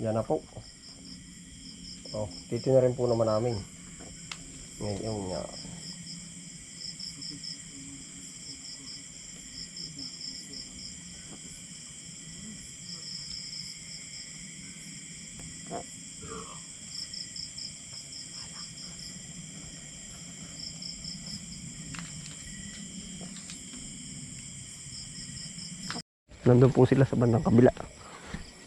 Yan na po. Oh, dito na rin po naman namin. Ngayon nga. Nandun po sila sa bandang kabila.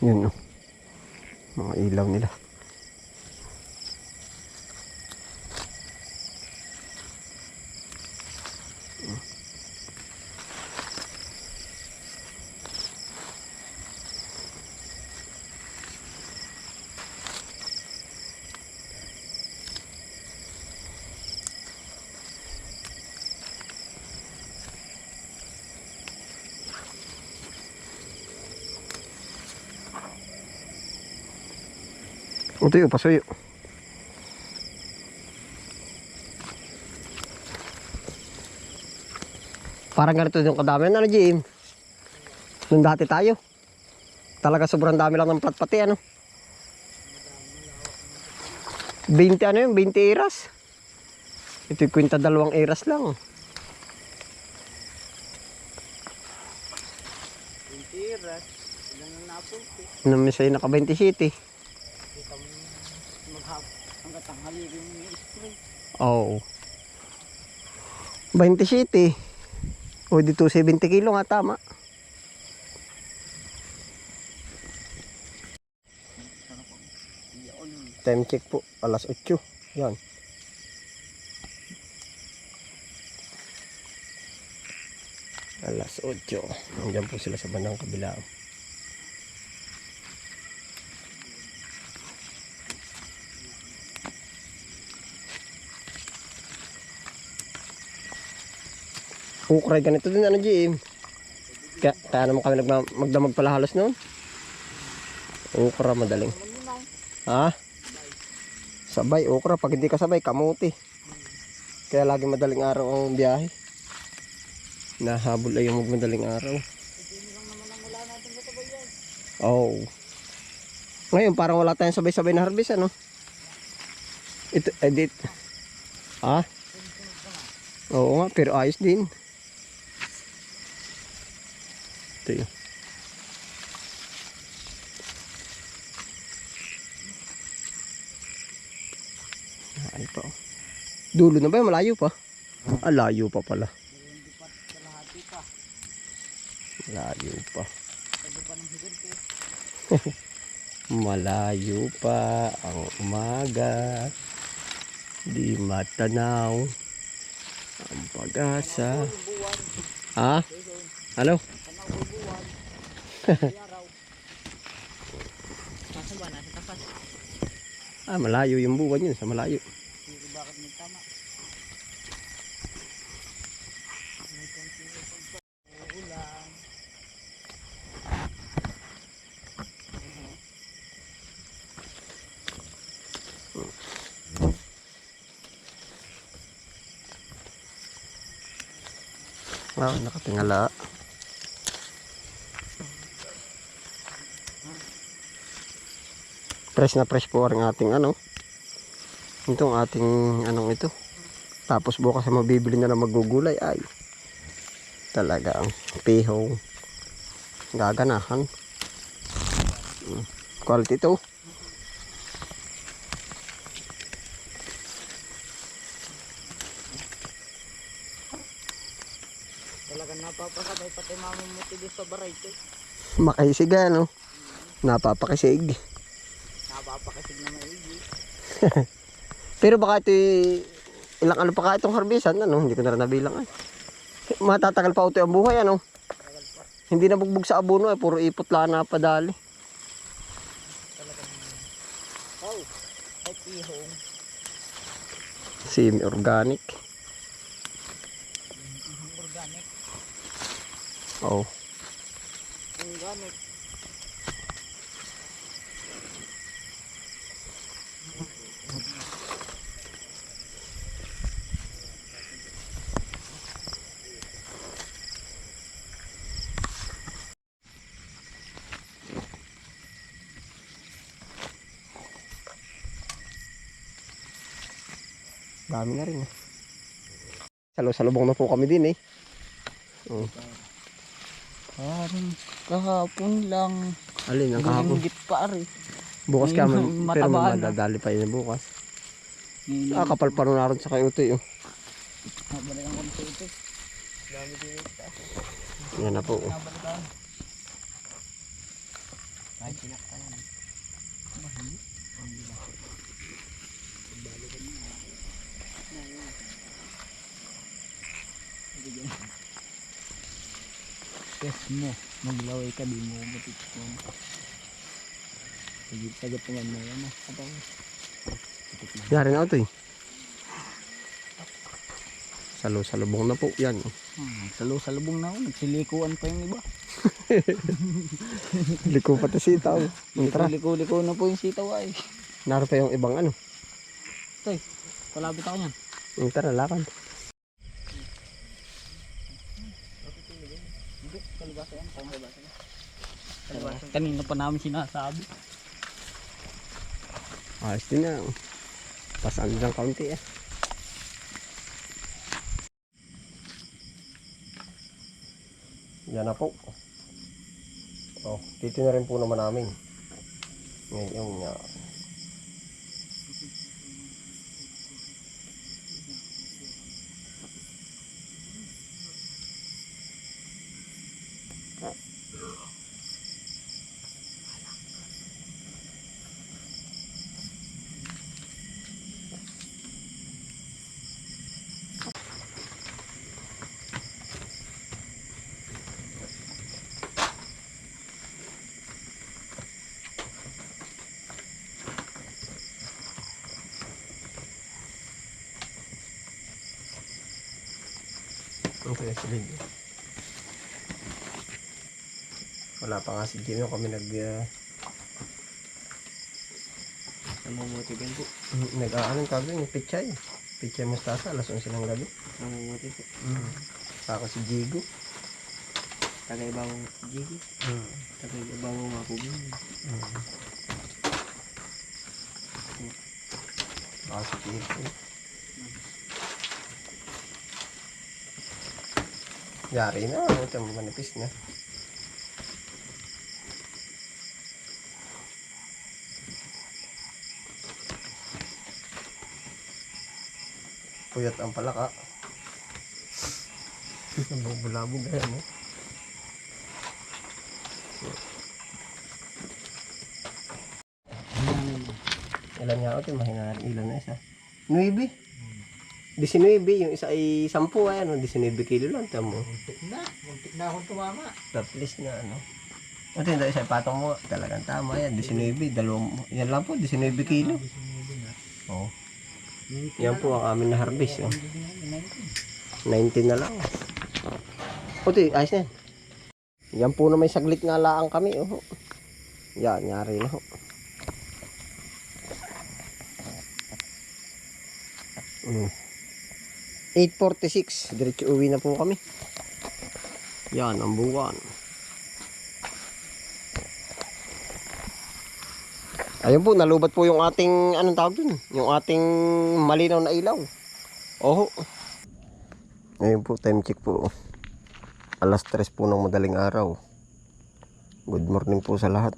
Yun, no. Mga ilaw nila. Ito yung pasuyo. Parang ganito yung kadami na, ano, Jim? Nung dati tayo. Talaga sobrang dami lang ng plat pati, ano? 20 ano yun? 20 iras. Ito yung kwinta dalawang iras lang. Tiras. Ilan ang napulti. Nung misay naka 27. Kita mo yung maghap. Tanghali yung spray. Oo. 27. O dito 70 kilo nga tama. Time check po, alas 8. Yan. Alas 8. Nandiyan po sila sa bandang kabila. Ukray ganito din ano Jim. Kaya, kaya naman kami nagma, magdamag pala halos noon. Ukra madaling. Ha? Sabay, okra. Pag hindi ka sabay, kamuti. Kaya lagi madaling araw ang biyahe. Nahabol ay yung magmadaling araw. Oh. Ngayon, parang wala tayong sabay-sabay na harvest, ano? Ito, edit. Ha? Oo nga, pero ayos din. Ito yun. Ay pa. oh. Dulo na ba? Malayo pa. Ah, pa pala. Malayo pa. Malayo pa ang umaga. Di matanaw ang pag-asa. Ha? Ano? Tanaw ko buwan. May araw. Kaso ba natin tapas? Ah, malayo yung buwan yun. Sa malayo. Hindi bakit may tama. May konting pagpa- Uulan. Wow, nakatingala. Fresh na fresh po ang ating ano. Itong ating anong ito. Tapos bukas ay mabibili na lang magugulay ay. Talaga ang pihaw. Gaganahan. Mm, Quality ito. Talagang napapasabay pati mamumuti doon sa variety. Makaisig ano. Napapakisig. Napapakasig na maigi. Pero baka ito ilang ano pa ka itong harbisan ano, hindi ko na rin nabilang ay. Matatagal pa ito ang buhay ano. Hindi na bugbog sa abono ay puro ipot lang na padali. Oh, ay ihong. Semi organic. Organic. Oh. Organic. Dami na rin. eh. Salo-salubong na po kami din eh. Oh. Parang kahapon lang. Alin ang kahapon? Pa rin. Bukas ka man. Pero madadali pa yun bukas. Ngayon, Ah, kapal pa rin naroon sa kayo ito eh. oh. nabalikan ko nito ito. Yan na po. oh. Nabalikan. Kahit sinaktan. Yes mo, maglaway ka, di mo matik mo. Sige, tagat naman mo yan ah. Na. Yari na ito eh. Salo-salubong na po. Yan. Hmm, salo sa lubong na ako, nagsilikuan pa yung iba. Liko pati sitaw. Liko-liko na po yung sitaw ay. Naroon pa yung ibang ano. Toy, palapit ako niyan. Yung tara, lakad. Hindi, kalibasa yan. Kung kalibasa yan. Kanina pa namin sinasabi. Ayos din na. Pasaan lang kaunti eh. Yan na po. Oh, dito na rin po naman namin. Ngayon yung uh, Okay, silid. Wala pa nga si Jimmy kami nag uh, Namumuti din po. nag-aanong tawag yung pichay. Pichay mustasa, alas 11 ng gabi. Namumuti po. Mm. Saka si Jigo. Tagaibawang Jiggy. Mm. Tagaibawang makubin. Mm. Saka si Jigo. Yari na, ito manipis na. Puyat ang palaka. Nabubulabog na yan eh. Ilan nga ito? Mahina ilan na isa. 9. 19. Yung isa ay 10 ay ano. 19 kilo lang. Tamo. Muntik na. Muntik na akong tumama. Least na ano. O yung isa patong mo. Talagang tama yan. 19. Dalawang. Yan lang po. 19 kilo. Oo. Yan po ang amin na harvest. Oh. 19 na lang. O ito, ayos na yan. Yan po na may saglit nga laang kami. Oh. Yan, nyari na ho. Mm. 8.46. Diretso uwi na po kami. Yan, ang buwan. Ayun po, nalubat po yung ating, anong tawag dun? Yung ating malinaw na ilaw. Oho. Ngayon po, time check po. Alas 3 po ng madaling araw. Good morning po sa lahat.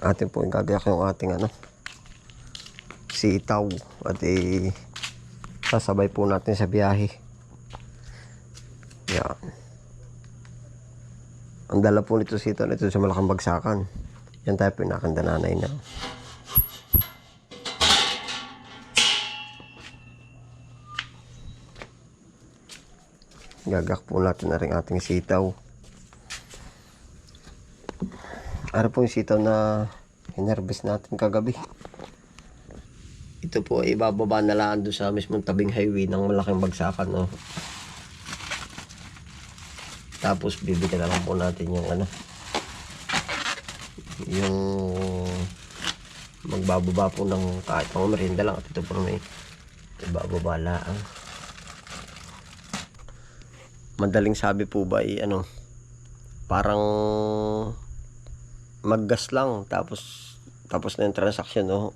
Atin po gagayak yung ating ano sitaw at eh, sasabay po natin sa biyahe. Yan. Ang dala po nito sitaw nito sa malaking bagsakan. Yan tayo pinakanda nanay na. Gagak po natin na rin ating sitaw. Ano po yung sitaw na hinarbis natin kagabi. Ito po ay bababa na lang doon sa mismong tabing highway ng malaking bagsakan. No? Tapos bibigyan na lang po natin yung ano yung magbababa po ng kahit pang merienda lang at ito po may ibababa lang madaling sabi po ba ay ano parang maggas lang tapos tapos na yung transaction no?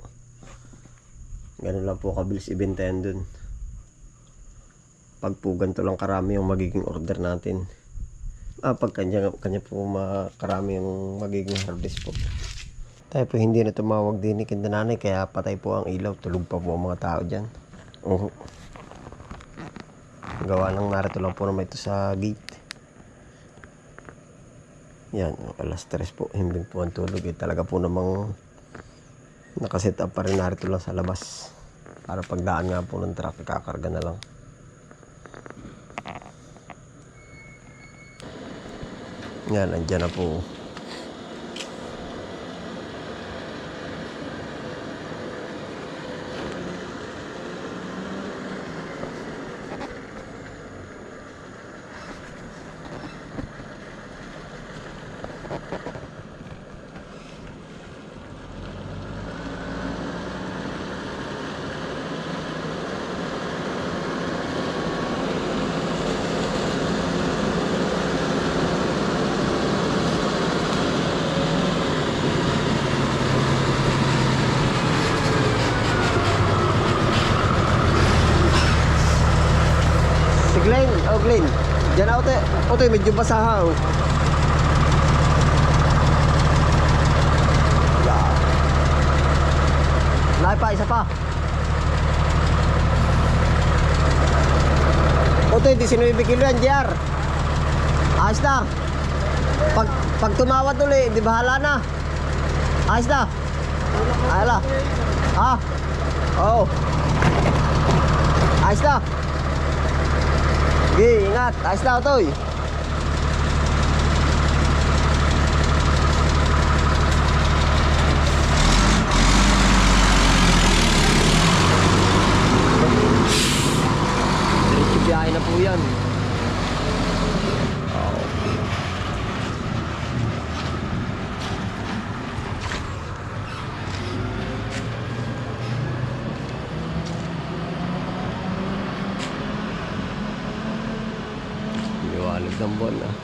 Ganun lang po kabilis ibentayan dun. Pag po ganito lang karami yung magiging order natin. Ah pag kanya, kanya po makarami yung magiging harvest po. Tayo po hindi na tumawag din ni Kindananay kaya patay po ang ilaw tulog pa po ang mga tao dyan. Oo. gawa ng narito lang po naman ito sa gate yan, alas 3 po, himbing po ang tulog. Eh, talaga po namang nakaset up pa rin narito lang sa labas. Para pagdaan nga po ng truck, kakarga na lang. Yan, andyan na po. Si Glenn, oh Glenn. Diyan ako te. O te, medyo basaha oh. Yeah. Lahat pa, isa pa. O te, 19 kilo yan, JR. Ayos na. Pag, pag tumawad ulit, di bahala na. Ayos na. Ayos na. Ha? Oo. Ayos na. Sige, ingat. Ayos na, Otoy. Diretso biyahe na po yan. Liwanag ng buwan ah.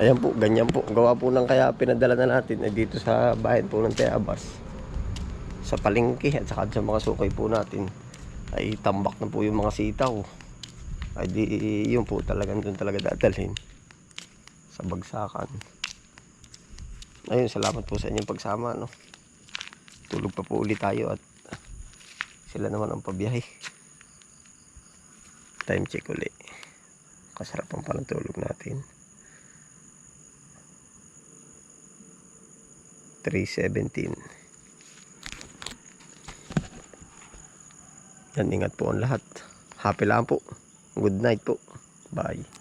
Ayan po, ganyan po. Gawa po ng kaya pinadala na natin eh, dito sa bahay po ng Tayabas. Sa palengke at saka sa mga sukay po natin ay tambak na po yung mga sitaw. Ay di yun po talagang doon talaga dadalhin sa bagsakan. Ayun, salamat po sa inyong pagsama. No? Tulog pa po ulit tayo at sila naman ang pabiyahe time check uli. Kasarapan pa ng tulog natin 317 yan ingat po ang lahat. Happy lang po. Good night po. Bye